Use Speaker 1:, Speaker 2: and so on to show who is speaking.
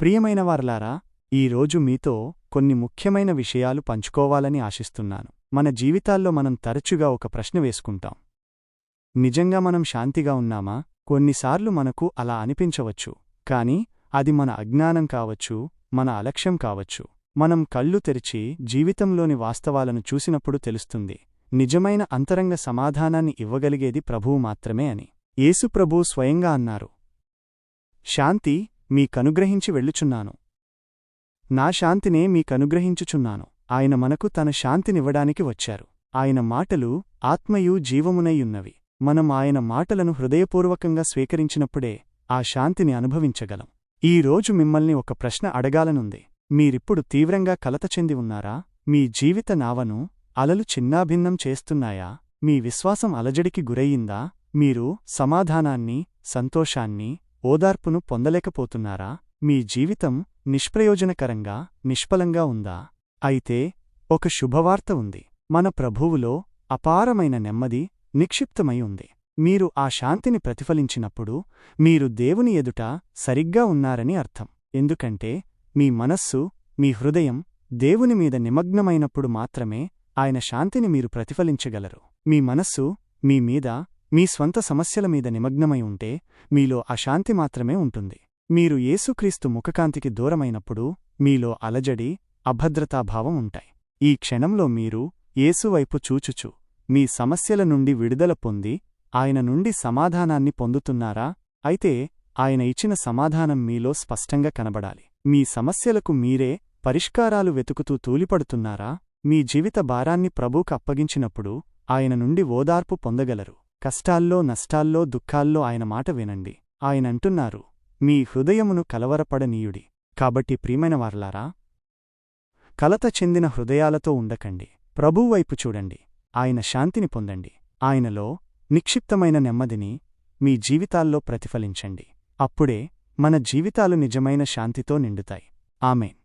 Speaker 1: ప్రియమైన వారలారా ఈరోజు మీతో కొన్ని ముఖ్యమైన విషయాలు పంచుకోవాలని ఆశిస్తున్నాను. మన జీవితాల్లో మనం తరచుగా ఒక ప్రశ్న వేసుకుంటాం. నిజంగా మనం శాంతిగా ఉన్నామా? కొన్నిసార్లు మనకు అలా అనిపించవచ్చు. కాని అది మన అజ్ఞానం కావచ్చు మన అలక్ష్యం కావచ్చు. మనం కళ్ళు తెరిచి జీవితంలోని వాస్తవాలను చూసినప్పుడు తెలుస్తుంది. నిజమైన అంతరంగ సమాధానాన్ని ఇవ్వగలిగేది ప్రభువు మాత్రమే అని. ఏసుప్రభువు స్వయంగా అన్నారు. శాంతి మీకనుగ్రహించి వెళ్ళుచున్నాను. నా శాంతినే మీకనుగ్రహించుచున్నాను. ఆయన మనకు తన శాంతినివ్వడానికి వచ్చారు. ఆయన మాటలు ఆత్మయు జీవమునైయున్నవి. మనం ఆయన మాటలను హృదయపూర్వకంగా స్వీకరించినప్పుడే ఆ శాంతిని అనుభవించగలం. ఈ రోజు మిమ్మల్ని ఒక ప్రశ్న అడగాలనుంది. మీరిప్పుడు తీవ్రంగా కలత చెంది ఉన్నారా? మీ జీవిత నావను అలలు చిన్నాభిన్నం చేస్తున్నాయా? మీ విశ్వాసం అలజడికి గురయ్యిందా? మీరు సమాధానాన్ని సంతోషాన్ని ఓదార్పును పొందలేకపోతున్నారా? మీ జీవితం నిష్ప్రయోజనకరంగా నిష్ఫలంగా ఉందా? అయితే ఒక శుభవార్త ఉంది. మన ప్రభువులో అపారమైన నెమ్మది నిక్షిప్తమై ఉంది. మీరు ఆ శాంతిని ప్రతిఫలించినప్పుడు మీరు దేవుని ఎదుట సరిగ్గా ఉన్నారని అర్థం. ఎందుకంటే మీ మనస్సు మీ హృదయం దేవుని మీద నిమగ్నమైనప్పుడు మాత్రమే ఆయన శాంతిని మీరు ప్రతిఫలించగలరు. మీ మనస్సు మీ మీద మీ స్వంత సమస్యల మీద నిమగ్నమై ఉంటే మీలో అశాంతి మాత్రమే ఉంటుంది. మీరు యేసుక్రీస్తు ముఖకాంతికి దూరమైనప్పుడు మీలో అలజడి అభద్రతాభావం ఉంటాయి. ఈ క్షణంలో మీరు యేసువైపు చూచుచు మీ సమస్యల నుండి విడుదల పొంది ఆయన నుండి సమాధానాన్ని పొందుతున్నారా? అయితే ఆయన ఇచ్చిన సమాధానం మీలో స్పష్టంగా కనబడాలి. మీ సమస్యలకు మీరే పరిష్కారాలు వెతుకుతూ తూలిపడుతున్నారా? మీ జీవిత భారాన్ని ప్రభువుకు అప్పగించినప్పుడు ఆయన నుండి ఓదార్పు పొందగలరు. కష్టాల్లో నష్టాల్లో దుఃఖాల్లో ఆయన మాట వినండి. ఆయనంటున్నారు మీ హృదయమును కలవరపడనీయుడి. కాబట్టి ప్రియమైన వారలారా కలత చెందిన హృదయాలతో ఉండకండి. ప్రభువైపు చూడండి. ఆయన శాంతిని పొందండి. ఆయనలో నిక్షిప్తమైన నెమ్మదిని మీ జీవితాల్లో ప్రతిఫలించండి. అప్పుడే మన జీవితాలు నిజమైన శాంతితో నిండుతాయి. ఆమెన్.